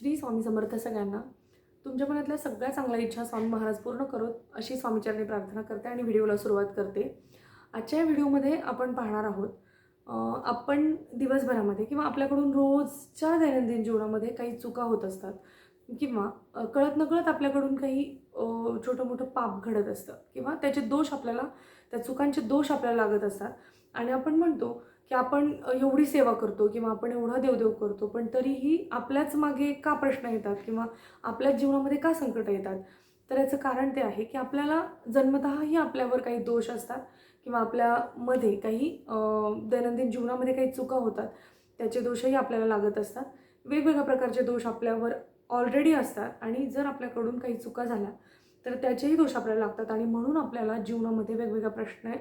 श्री स्वामी समर्थ सगळ्यांना तुमच्या मनातल्या सगळ्या चांगल्या इच्छा स्वामी महाराज पूर्ण करोत अशी स्वामीचरणी प्रार्थना करते आणि व्हिडिओला सुरुवात करते. आजच्या या व्हिडिओमध्ये आपण पाहणार आहोत आपण दिवसभरामध्ये किंवा आपल्याकडून रोजच्या दैनंदिन जीवनामध्ये काही चुका होत असतात किंवा कळत नकळत आपल्याकडून काही छोटं मोठं पाप घडत असतं किंवा त्याचे दोष आपल्याला त्या चुकांचे दोष आपल्याला लागत असतात. आणि आपण म्हणतो की आपण एवढी सेवा करतो किंवा आपण एवढा देवदेव करतो पण तरीही आपल्याच मागे का प्रश्न येतात किंवा आपल्याच जीवनामध्ये का संकट येतात? तर याचं कारण ते आहे की आपल्याला जन्मतःही आपल्यावर काही दोष असतात किंवा आपल्यामध्ये काही दैनंदिन जीवनामध्ये काही चुका होतात त्याचे दोषही आपल्याला लागत असतात. वेगवेगळ्या प्रकारचे दोष आपल्यावर ऑलरेडी असतात आणि जर आपल्याकडून काही चुका झाल्या तर त्याचेही दोष आपल्याला लागतात आणि म्हणून आपल्याला जीवनामध्ये वेगवेगळ्या प्रश्न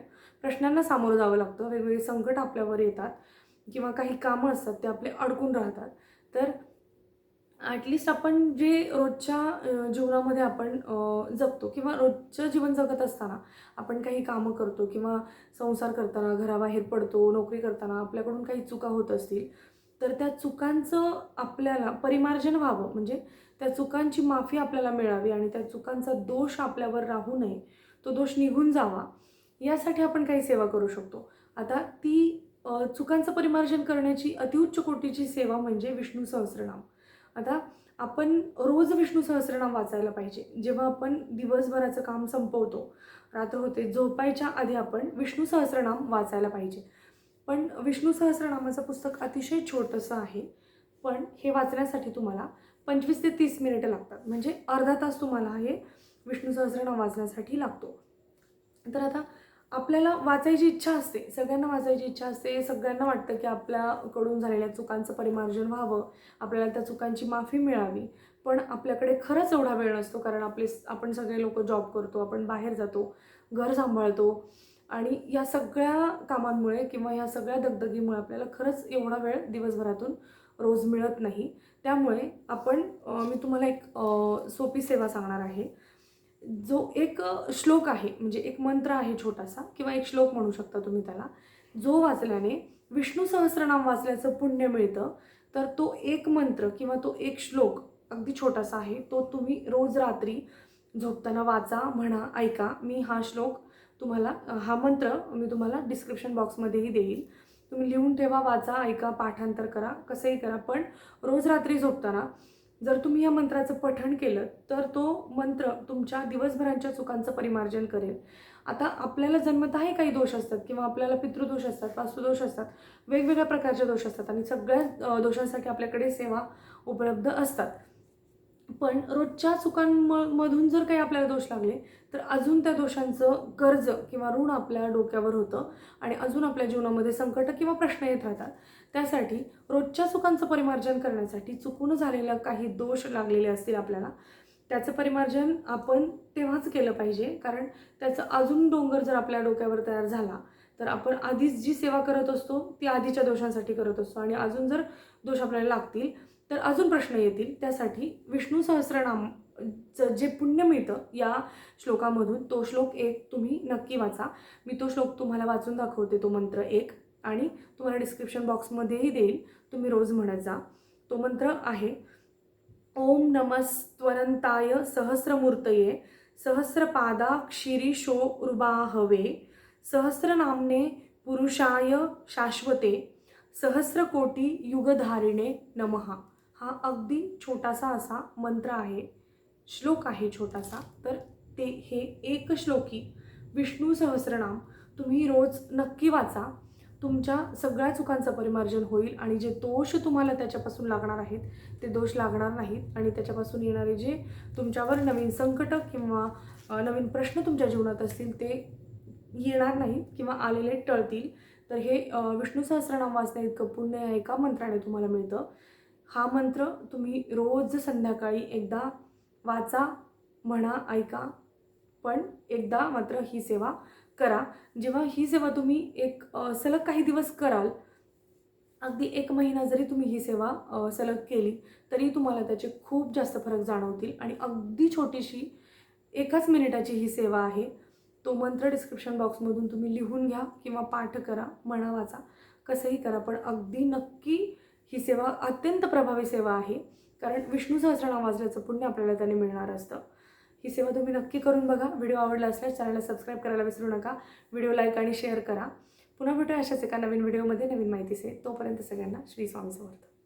प्रश्नांना सामोरं जावं लागतं. वेगवेगळे संकट आपल्यावर येतात किंवा काही कामं असतात ते आपले अडकून राहतात. तर ॲटलिस्ट आपण जे रोजच्या जीवनामध्ये आपण जगतो किंवा रोजचं जीवन जगत असताना आपण काही कामं करतो किंवा संसार करताना घराबाहेर पडतो नोकरी करताना आपल्याकडून काही चुका होत असतील तर त्या चुकांचं आपल्याला परिमार्जन व्हावं. म्हणजे त्या चुकांची माफी आपल्याला मिळावी आणि त्या चुकांचा दोष आपल्यावर राहू नये तो दोष निघून जावा यासाठी आपण काही सेवा करू शकतो. आता ती चुकांचं परिमार्जन करण्याची अतिउच्च कोटीची सेवा म्हणजे विष्णू सहस्रनाम. आता आपण रोज विष्णू सहस्रनाम वाचायला पाहिजे. जेव्हा आपण दिवसभराचं काम संपवतो रात्र होते झोपायच्या आधी आपण विष्णू सहस्रनाम वाचायला पाहिजे. पण विष्णू सहस्रनामाचं पुस्तक अतिशय छोटंसं आहे. पण हे वाचण्यासाठी तुम्हाला पंचवीस ते तीस मिनिटं लागतात. म्हणजे अर्धा तास तुम्हाला हे विष्णू सहस्रनाम वाचण्यासाठी लागतो. तर आता आपल्याला वाचायची इच्छा असते. सगळ्यांना वाचायची इच्छा असते. सगळ्यांना वाटतं की आपल्याकडून झालेल्या चुकांचं परिमार्जन व्हावं. आपल्याला त्या चुकांची माफी मिळावी. पण आपल्याकडे खरंच एवढा वेळ नसतो कारण आपले आपण सगळे लोक जॉब करतो आपण बाहेर जातो घर सांभाळतो आणि या सगळ्या कामांमुळे किंवा या सगळ्या दगदगीमुळे आपल्याला खरंच एवढा वेळ दिवसभरातून रोज मिळत नाही. त्यामुळे आपण मी तुम्हाला एक सोपी सेवा सांगणार आहे. जो एक श्लोक आहे म्हणजे एक मंत्र आहे छोटासा किंवा एक श्लोक म्हणू शकता तुम्ही त्याला जो वाचल्याने विष्णू सहस्रनाम वाचल्याचं पुण्य मिळतं. तर तो एक मंत्र किंवा तो एक श्लोक अगदी छोटासा आहे तो तुम्ही रोज रात्री झोपताना वाचा म्हणा ऐका. मी हा श्लोक तुम्हाला हा मंत्र मी तुम्हाला डिस्क्रिप्शन बॉक्समध्येही देईल. तुम्ही लिहून ठेवा वाचा ऐका पाठांतर करा कसंही करा. पण रोज रात्री झोपताना जर तुम्ही या मंत्राचं पठण केलं तर तो मंत्र तुमच्या दिवसभरांच्या चुकांचं परिमार्जन करेल. आता आपल्याला जन्मतःही काही दोष असतात किंवा आपल्याला पितृदोष असतात वास्तुदोष असतात वेगवेगळ्या प्रकारचे दोष असतात आणि सगळ्या दोषांसाठी आपल्याकडे सेवा उपलब्ध असतात. पण रोजच्या चुकांमधून जर काही आपल्याला दोष लागले तर अजून त्या दोषांचं कर्ज किंवा ऋण आपल्या डोक्यावर होतं आणि अजून आपल्या जीवनामध्ये संकट किंवा प्रश्न येत राहतात. त्यासाठी रोजच्या चुकांचं परिमार्जन करण्यासाठी चुकून झालेलं काही दोष लागलेले असतील आपल्याला त्याचं परिमार्जन आपण तेव्हाच केलं पाहिजे. कारण त्याचं अजून डोंगर जर आपल्या डोक्यावर तयार झाला तर आपण आधीच जी सेवा करत असतो ती आधीच्या दोषांसाठी करत असतो. आणि अजून जर दोष आपल्याला लागतील तर अजून प्रश्न येतील. त्यासाठी विष्णू सहस्रनाम चं जे पुण्य मिळतं या श्लोकामधून तो श्लोक एक तुम्ही नक्की वाचा. मी तो श्लोक तुम्हाला वाचून दाखवते तो मंत्र एक. आणि तुम्हाला डिस्क्रिप्शन बॉक्समध्येही देईल. तुम्ही रोज म्हणत जा. तो मंत्र आहे ओम नमस्त्वनंताय सहस्रमूर्तये सहस्रपादाक्षिरीशो रुबाहवे सहस्रनामने पुरुषाय शाश्वते सहस्रकोटी युगधारिणे नमहा हा अगदी छोटासा असा मंत्र आहे श्लोक आहे छोटासा. तर ते हे एक श्लोकी विष्णू सहस्रनाम तुम्ही रोज नक्की वाचा. तुमच्या सगळ्या चुकांचं परिमार्जन होईल आणि जे दोष तुम्हाला त्याच्यापासून लागणार आहेत ते दोष लागणार नाहीत. आणि त्याच्यापासून येणारे जे तुमच्यावर नवीन संकट किंवा नवीन प्रश्न तुमच्या जीवनात असतील ते येणार नाहीत किंवा आलेले टळतील. तर हे विष्णू सहस्रनाम वाचण्या इतकं पुण्य एका मंत्राने तुम्हाला मिळतं. हा मंत्र तुम्ही रोज संध्याकाळी एकदा वाचा म्हणा ऐका. पण एकदा मात्र ही सेवा करा. जेव्हा ही सेवा तुम्ही एक सलग काही दिवस कराल अगदी एक महिना जरी तुम्ही ही सेवा सलग केली तरी तुम्हाला त्याचे खूप जास्त फरक जाणवतील आणि अगदी छोटीशी एकाच मिनिटाची ही सेवा आहे. तो मंत्र डिस्क्रिप्शन बॉक्समधून तुम्ही लिहून घ्या किंवा पाठ करा म्हणा वाचा. कसंही करा पण अगदी नक्की ही सेवा अत्यंत प्रभावी सेवा आहे. कारण विष्णू सहस्रनाम वाचल्याचं पुण्य आपल्याला त्याने मिळणार असतं. ही सेवा तुम्ही नक्की करून बघा. व्हिडिओ आवडला असल्यास चॅनलला सबस्क्राईब करायला विसरू नका. व्हिडिओ लाईक आणि शेअर करा. पुन्हा भेटूया अशाच एका नवीन व्हिडिओमध्ये नवीन माहितीचे. तोपर्यंत सगळ्यांना श्री स्वामी समर्थ.